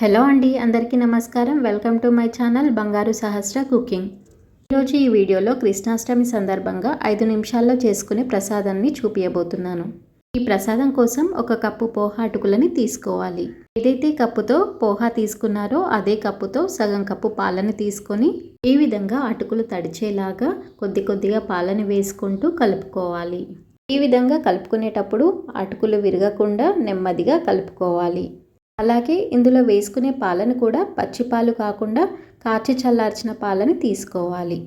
Hello అండి అందరికీ నమస్కారం. వెల్కమ్ టు మై ఛానల్ బంగారు సహస్ర కుకింగ్. ఈరోజు ఈ వీడియోలో కృష్ణాష్టమి సందర్భంగా ఐదు నిమిషాల్లో చేసుకునే ప్రసాదాన్ని చూపించబోతున్నాను ఈ ప్రసాదం కోసం ఒక కప్పు పోహా అటుకులని తీసుకోవాలి. ఏదైతే కప్పుతో పోహా తీసుకున్నారో అదే కప్పుతో సగం కప్పు పాలని తీసుకొని ఈ విధంగా అటుకులు తడిచేలాగా కొద్ది కొద్దిగా పాలని వేసుకుంటూ కలుపుకోవాలి. ఈ విధంగా కలుపుకునేటప్పుడు అటుకులు విరగకుండా నెమ్మదిగా కలుపుకోవాలి. అలాగే ఇందులో వేసుకునే పాలను కూడా పచ్చి పాలు కాకుండా కాచి చల్లార్చిన పాలని తీసుకోవాలి.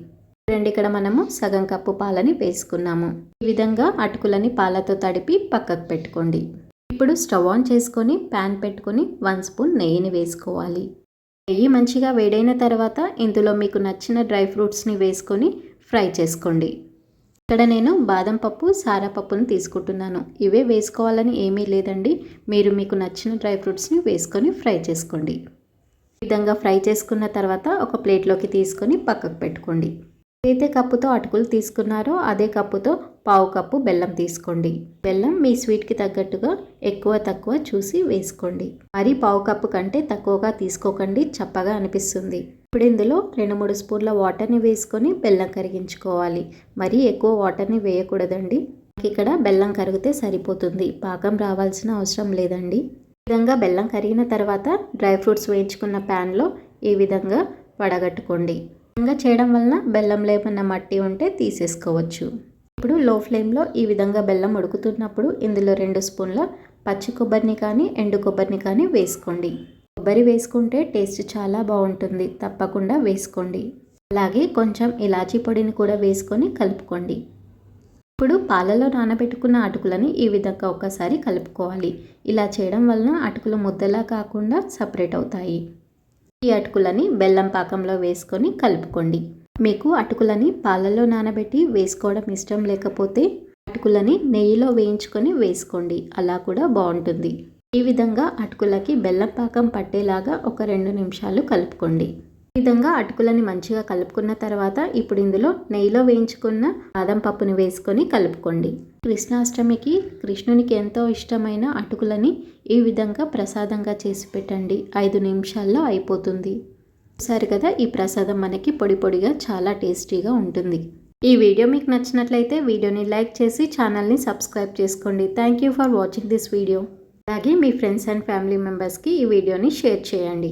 రెండు ఇక్కడ మనము సగం కప్పు పాలని వేసుకున్నాము. ఈ విధంగా అటుకులని పాలతో తడిపి పక్కకు పెట్టుకోండి. ఇప్పుడు స్టవ్ ఆన్ చేసుకొని ప్యాన్ పెట్టుకొని వన్ స్పూన్ నెయ్యిని వేసుకోవాలి. నెయ్యి మంచిగా వేడైన తర్వాత ఇందులో మీకు నచ్చిన డ్రై ఫ్రూట్స్ని వేసుకొని ఫ్రై చేసుకోండి. ఇక్కడ నేను బాదం పప్పు సారాపప్పును తీసుకుంటున్నాను. ఇవే వేసుకోవాలని ఏమీ లేదండి. మీరు మీకు నచ్చిన డ్రై ఫ్రూట్స్ని వేసుకొని ఫ్రై చేసుకోండి. ఈ విధంగా ఫ్రై చేసుకున్న తర్వాత ఒక ప్లేట్లోకి తీసుకొని పక్కకు పెట్టుకోండి. ఏదైతే కప్పుతో అటుకులు తీసుకున్నారో అదే కప్పుతో పావు కప్పు బెల్లం తీసుకోండి. బెల్లం మీ స్వీట్కి తగ్గట్టుగా ఎక్కువ తక్కువ చూసి వేసుకోండి. మరి పావు కప్పు కంటే తక్కువగా తీసుకోకండి చప్పగా అనిపిస్తుంది. ఇప్పుడు ఇందులో రెండు మూడు స్పూన్ల వాటర్ని వేసుకొని బెల్లం కరిగించుకోవాలి. మరీ ఎక్కువ వాటర్ని వేయకూడదండి. ఇక్కడ బెల్లం కరిగితే సరిపోతుంది. పాకం రావాల్సిన అవసరం లేదండి. ఈ విధంగా బెల్లం కరిగిన తర్వాత డ్రై ఫ్రూట్స్ వేయించుకున్న ప్యాన్లో ఈ విధంగా వడగట్టుకోండి. విధంగా చేయడం వలన బెల్లంలో ఏమన్నా మట్టి ఉంటే తీసేసుకోవచ్చు. ఇప్పుడు లో ఫ్లేమ్లో ఈ విధంగా బెల్లం ఉడుకుతున్నప్పుడు ఇందులో రెండు స్పూన్ల పచ్చి కొబ్బరిని కానీ ఎండు కొబ్బరిని కానీ వేసుకోండి. కొబ్బరి వేసుకుంటే టేస్ట్ చాలా బాగుంటుంది. తప్పకుండా వేసుకోండి. అలాగే కొంచెం ఇలాచీ పొడిని కూడా వేసుకొని కలుపుకోండి. ఇప్పుడు పాలలో నానబెట్టుకున్న అటుకులని ఈ విధంగా ఒకసారి కలుపుకోవాలి. ఇలా చేయడం వలన అటుకులు ముద్దలా కాకుండా సపరేట్ అవుతాయి. ఈ అటుకులని బెల్లం పాకంలో వేసుకొని కలుపుకోండి. మీకు అటుకులని పాలలో నానబెట్టి వేసుకోవడం ఇష్టం లేకపోతే అటుకులని నెయ్యిలో వేయించుకొని వేసుకోండి. అలా కూడా బాగుంటుంది. ఈ విధంగా అటుకులకి బెల్లపాకం పట్టేలాగా ఒక రెండు నిమిషాలు కలుపుకోండి. ఈ విధంగా అటుకులని మంచిగా కలుపుకున్న తర్వాత ఇప్పుడు ఇందులో నెయ్యిలో వేయించుకున్న బాదం పప్పుని వేసుకొని కలుపుకోండి. కృష్ణాష్టమికి కృష్ణునికి ఎంతో ఇష్టమైన అటుకులని ఈ విధంగా ప్రసాదంగా చేసి పెట్టండి. ఐదు నిమిషాల్లో అయిపోతుంది. సరే కదా ఈ ప్రసాదం మనకి పొడి పొడిగా చాలా టేస్టీగా ఉంటుంది. ఈ వీడియో మీకు నచ్చినట్లయితే వీడియోని లైక్ చేసి ఛానల్ని సబ్స్క్రైబ్ చేసుకోండి. Thank you for watching this video. అలాగే మీ ఫ్రెండ్స్ అండ్ ఫ్యామిలీ మెంబర్స్కి ఈ వీడియోని షేర్ చేయండి.